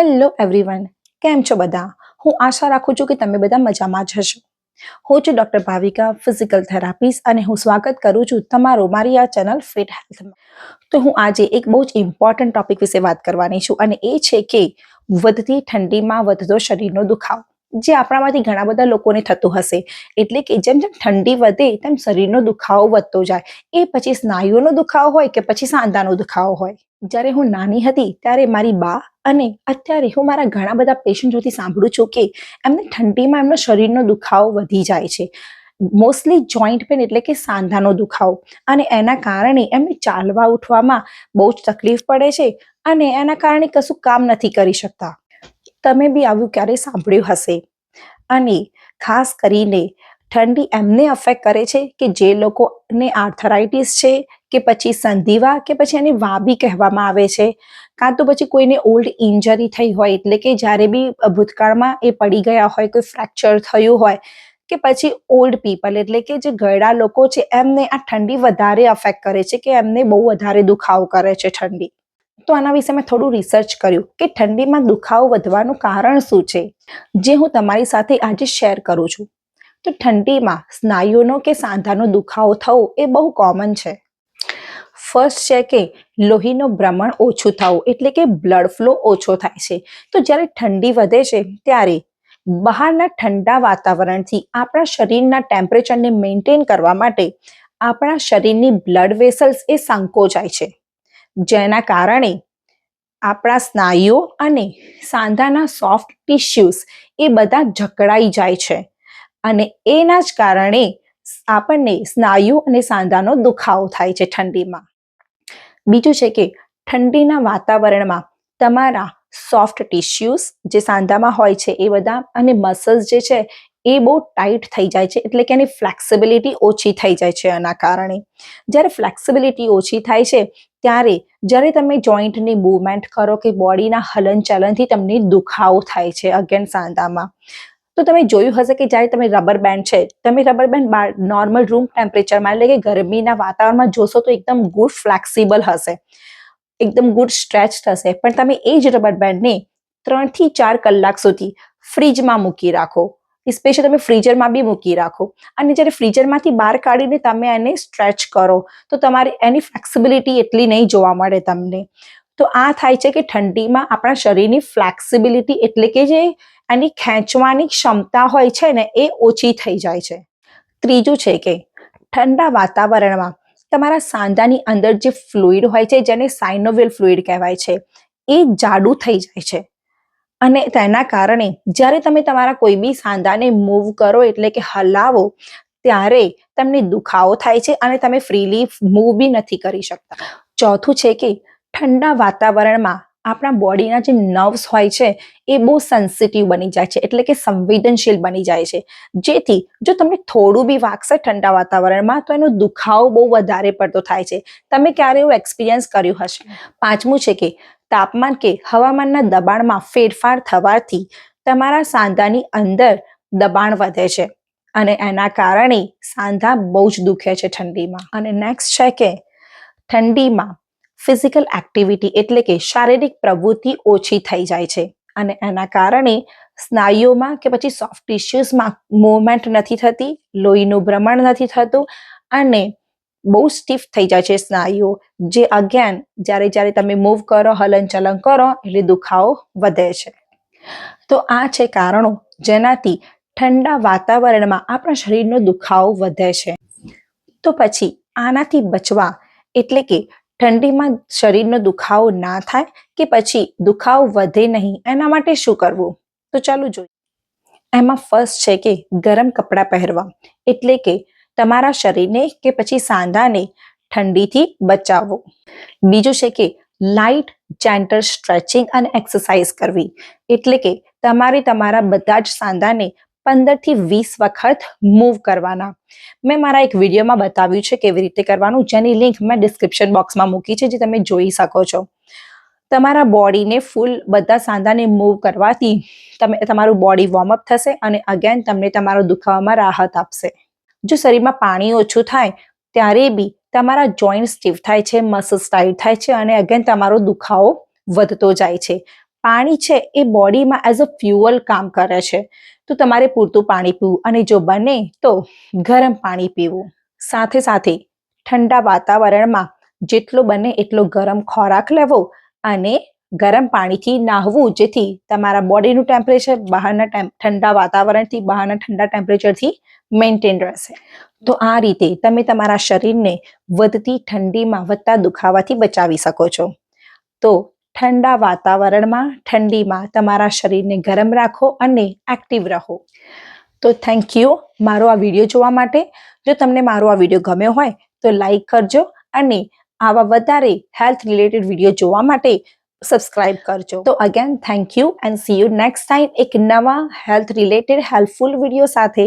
Hello everyone કેમ છો બધા? હું આશા રાખું છું કે તમે બધા મજામાં જ હશો. હું છું ડૉક્ટર ભાવિકા ફિઝિકલ થેરાપિસ્ટ અને હું સ્વાગત કરું છું તમારો, મારી આ ચેનલ ફિટ હેલ્થમાં તો હું આજે એક બહુ જ ઇમ્પોર્ટન્ટ ટોપિક વિશે વાત કરવાની છું, અને એ છે કે વધતી ઠંડીમાં વધતો શરીરનો દુખાવો. જે આપણામાંથી ઘણા બધા લોકોને થતું હશે. એટલે કે જેમ જેમ ઠંડી વધે, તેમ શરીરનો દુખાવો વધતો જાય. એ પછી સ્નાયુઓનો દુખાવો હોય કે પછી સાંધાનો દુખાવો હોય? જ્યારે હું નાની હતી, ત્યારે મારી બા અને અત્યારે હું મારા ઘણા બધા પેશન્ટોથી સાંભળું છું કે એમને ઠંડીમાં એમનો શરીરનો દુખાવો વધી જાય છે. મોસ્ટલી જોઈન્ટ પેન એટલે કે સાંધાનો દુખાવો. અને એના કારણે એમને ચાલવા ઉઠવામાં બહુ જ તકલીફ પડે છે અને એના કારણે કશું કામ નથી કરી શકતા. તમે બી આવું ક્યારેય સાંભળ્યું હશે? અને ખાસ કરીને ઠંડી એમને અફેક્ટ કરે છે કે જે લોકોને આર્થરાઇટિસ છે કે પછી સંધિવા કે પછી એને વાબી કહેવામાં આવે છે. કાં તો પછી કોઈને ઓલ્ડ ઇન્જરી થઈ હોય, એટલે કે જ્યારે બી ભૂતકાળમાં એ પડી ગયા હોય, કોઈ ફ્રેક્ચર થયું હોય, કે પછી ઓલ્ડ પીપલ એટલે કે જે ગયડા લોકો છે, એમને આ ઠંડી વધારે અફેક્ટ કરે છે કે એમને બહુ વધારે દુખાવો કરે છે ઠંડી. તો આના વિશે મેં થોડું રિસર્ચ કર્યું કે ઠંડીમાં દુખાવો વધવાનું કારણ શું છે, જે હું તમારી સાથે આજે શેર કરું છું. તો ઠંડીમાં સ્નાયુનો કે સાંધાનો દુખાવો થવો એ બહુ કોમન છે. ફર્સ્ટ છે કે લોહીનું ભ્રમણ ઓછું થવું, એટલે કે બ્લડ ફ્લો ઓછો થાય છે. તો જ્યારે ઠંડી વધે છે, ત્યારે બહારના ઠંડા વાતાવરણથી આપણા શરીરના ટેમ્પરેચરને મેન્ટેન કરવા માટે આપણા શરીરની બ્લડ વેસલ્સ એ સંકોચાય છે. જેના કારણે આપણા સ્નાયુઓ અને સાંધાના સોફ્ટ ટિશ્યુઝ એ બધા જકડાઈ જાય છે. અને એના જ કારણે આપણને સ્નાયુ અને સાંધાનો દુખાવો થાય છે ઠંડીમાં. બીજું છે કે ઠંડીના વાતાવરણમાં તમારા સોફ્ટ ટિશ્યુઝ જે સાંધામાં હોય છે એ બધા અને મસલ્સ જે છે એ બહુ ટાઈટ થઈ જાય છે, એટલે કે એની ફ્લેક્સિબિલિટી ઓછી થઈ જાય છે એના કારણે. જ્યારે ફ્લેક્સિબિલિટી ઓછી થાય છે, ત્યારે જ્યારે તમે જોઈન્ટની મૂવમેન્ટ કરો કે બોડીના હલનચલનથી તમને દુખાવો થાય છે અગેન સાંધામાં. તો તમે જોયું હશે કે જ્યારે તમે રબર બેન્ડ છે, તમે રબર બેન્ડ નોર્મલ રૂમ ટેમ્પરેચરમાં એટલે કે ગરમીના વાતાવરણમાં જોશો તો એકદમ ગુડ ફ્લેક્સિબલ હશે. એકદમ ગુડ સ્ટ્રેચ થશે. પણ તમે એ જ રબર બેન્ડને ત્રણથી ચાર કલાક સુધી ફ્રીજમાં મૂકી રાખો. સ્પેશિયલ તમે ફ્રીઝરમાં બી મૂકી રાખો. અને જ્યારે ફ્રીઝરમાંથી બહાર કાઢીને તમે એને સ્ટ્રેચ કરો, તો તમારે એની ફ્લેક્સિબિલિટી એટલી નહીં જોવા મળે તમને. તો આ થાય છે કે ઠંડીમાં આપણા શરીરની ફ્લેક્સિબિલિટી એટલે કે જે એની ખેંચવાની ક્ષમતા હોય છે ને, એ ઓછી થઈ જાય છે. ત્રીજું છે કે ઠંડા વાતાવરણમાં તમારા સાંધાની અંદર જે ફ્લુઇડ હોય છે, જેને સાઇનોવેલ ફ્લુઇડ કહેવાય છે, એ જાડું થઈ જાય છે. અને તેના કારણે જ્યારે તમે તમારા કોઈ બી સાંધાને મૂવ કરો, એટલે કે હલાવો, ત્યારે તમને દુખાવો થાય છે અને તમે ફ્રીલી મૂવ બી નથી કરી શકતા. ચોથું છે કે ઠંડા વાતાવરણમાં આપણા બોડીના જે નર્વ્સ હોય છે, એ બહુ સેન્સિટિવ બની જાય છે, એટલે કે સંવેદનશીલ બની જાય છે. જેથી જો તમને થોડું બી વાગશે ઠંડા વાતાવરણમાં, તો એનો દુખાવો બહુ વધારે પડતો થાય છે. તમે ક્યારે એવું એક્સપિરિયન્સ કર્યું હશે? પાંચમું છે કે તાપમાન કે હવામાનના દબાણમાં ફેરફાર થવાથી તમારા સાંધાની અંદર દબાણ વધે છે અને એના કારણે સાંધા બહુ જ દુખે છે ઠંડીમાં. અને નેક્સ્ટ છે કે ઠંડીમાં ફિઝિકલ એક્ટિવિટી એટલે કે શારીરિક પ્રવૃત્તિ ઓછી થઈ જાય છે અને એના કારણે સ્નાયુઓમાં કે પછી સોફ્ટ ટિશ્યુઝમાં મુવમેન્ટ નથી થતી, લોહીનું ભ્રમણ નથી થતું અને બહુ સ્ટીફ થઈ જાય છે સ્નાયુઓ. જે અગેન જ્યારે જ્યારે તમે મૂવ કરો, હલનચલન કરો, એટલે દુખાવો વધે છે. તો આ છે કારણો જેનાથી ઠંડા વાતાવરણમાં આપણા શરીરનો દુખાવો વધે છે. તો પછી આનાથી બચવા એટલે કે ઠંડીમાં શરીરનો દુખાવો ના થાય કે પછી દુખાવો વધે નહીં, એના માટે શું કરવું? તો ચાલુ જોઈએ. એમાં ફર્સ્ટ છે કે ગરમ કપડાં પહેરવા. એટલે કે તમારા શરીરને કે પછી સાંધાને ઠંડીથી બચાવો. બીજું છે કે લાઇટ જેન્ટલ સ્ટ્રેચિંગ અને એક્સરસાઇઝ કરવી. એટલે કે તમારે તમારા બધા જ સાંધાને પંદરથી વીસ વખત મૂવ કરવાના. મેં મારા એક વિડીયોમાં બતાવ્યું છે કેવી રીતે કરવાનું, જેની લિંક મેં ડિસ્ક્રિપ્શન બોક્સમાં મૂકી છે, જે તમે જોઈ શકો છો. તમારા બોડીને ફૂલ બધા સાંધાને મૂવ કરવાથી તમે, તમારું બોડી વોર્મઅપ થશે અને અગેન તમને તમારો દુખાવામાં રાહત આપશે. જો શરીરમાં પાણી ઓછું થાય, ત્યારે બી તમારા જોઈન્ટ સ્ટીફ થાય છે મસલ્સ ટાઈટ થાય છે અને અગેન તમારો દુખાવો વધતો જાય છે. પાણી છે એ બોડીમાં એઝ અ ફ્યુઅલ કામ કરે છે. તો તમારે પૂરતું પાણી પીવું અને જો બને તો ગરમ પાણી પીવું. સાથે સાથે ઠંડા વાતાવરણમાં જેટલો બને એટલો ગરમ ખોરાક લેવો અને ગરમ પાણીથી નાહવું, જેથી તમારા બોડીનું ટેમ્પરેચર બહારના ઠંડા વાતાવરણથી બહારના ઠંડા ટેમ્પરેચરથી મેન્ટેન રહેશે. તો આ રીતે તમે તમારા શરીરને વધતી ઠંડીમાં વધતા દુખાવાથી બચાવી શકો છો. તો ઠંડા વાતાવરણમાં, ઠંડીમાં તમારા શરીરને ગરમ રાખો અને એક્ટિવ રહો. તો થેન્ક યુ મારો આ વીડિયો જોવા માટે. જો તમને મારો આ વીડિયો ગમ્યો હોય, તો લાઈક કરજો અને આવા વધારે હેલ્થ રિલેટેડ વીડિયો જોવા માટે સબસ્ક્રાઇબ કરજો. તો again thank you and see you next time એક નવા હેલ્થ રિલેટેડ હેલ્પફુલ વીડિયો સાથે.